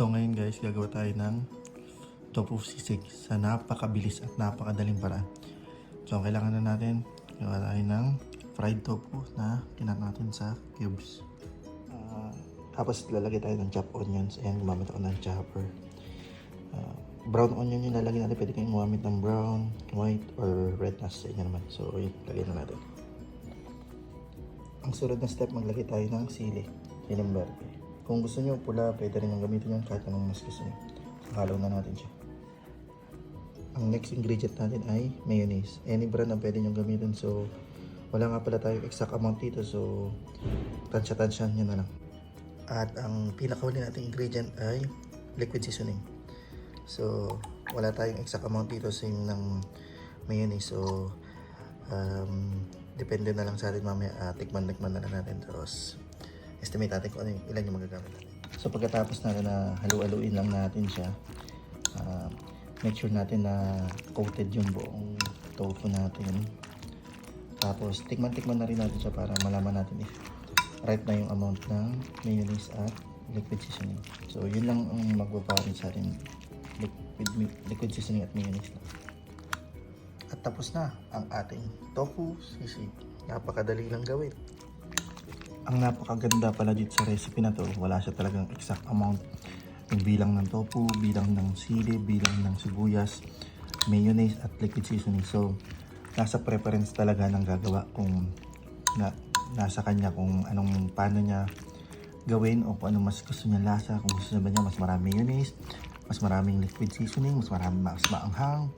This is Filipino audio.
So ngayon guys, gagawa tayo ng tofu sisig sa napakabilis at napakadaling paraan. So ang kailangan na natin, gawa tayo ng fried tofu na kinat natin sa cubes. Ah, tapos lalagay tayo ng chopped onions. Ayan, gumamit ako ng chopper. Ah, brown onion yung lalagay natin. Pwede kayong gumamit ng brown, white, or red na sa inyo naman. So yun, lagay na natin. Ang sunod na step, maglagay tayo ng sili. Siling verde. Kung gusto nyo pula, pwede rin yung gamitin yan kahit anong mas gusto nyo. Halo na natin siya. Ang next ingredient natin ay mayonnaise. Any brand na pwede nyo gamitin. So, wala nga pala tayong exact amount dito. So, tansya-tansyan nyo na lang. At ang pinakahuli nating ingredient ay liquid seasoning. So, wala tayong exact amount dito sa ng mayonnaise. So, um, depende na lang sa atin mamaya. Uh, tikman-tikman na lang natin. Tapos, estimate natin kung ano yung, ilan yung magagamit natin. So, pagkatapos natin na halu-haluin lang natin siya, ah, make sure natin na coated yung buong tofu natin. Tapos, tikman-tikman na rin natin siya para malaman natin if right na yung amount ng mayonnaise at liquid seasoning. So, yun lang ang magbabarin sa atin. Liquid, liquid seasoning at mayonnaise lang. At tapos na ang ating tofu sisig. Napakadali lang gawin. Ang napakaganda pala dito sa recipe na to, wala siya talagang exact amount. Yung bilang ng tofu, bilang ng sili, bilang ng sibuyas, mayonnaise at liquid seasoning. So, nasa preference talaga ng gagawa kung na, nasa kanya kung anong paano niya gawin o kung ano mas gusto niya lasa. Kung gusto niya ba niya mas maraming mayonnaise, mas maraming liquid seasoning, mas maraming mas maanghang,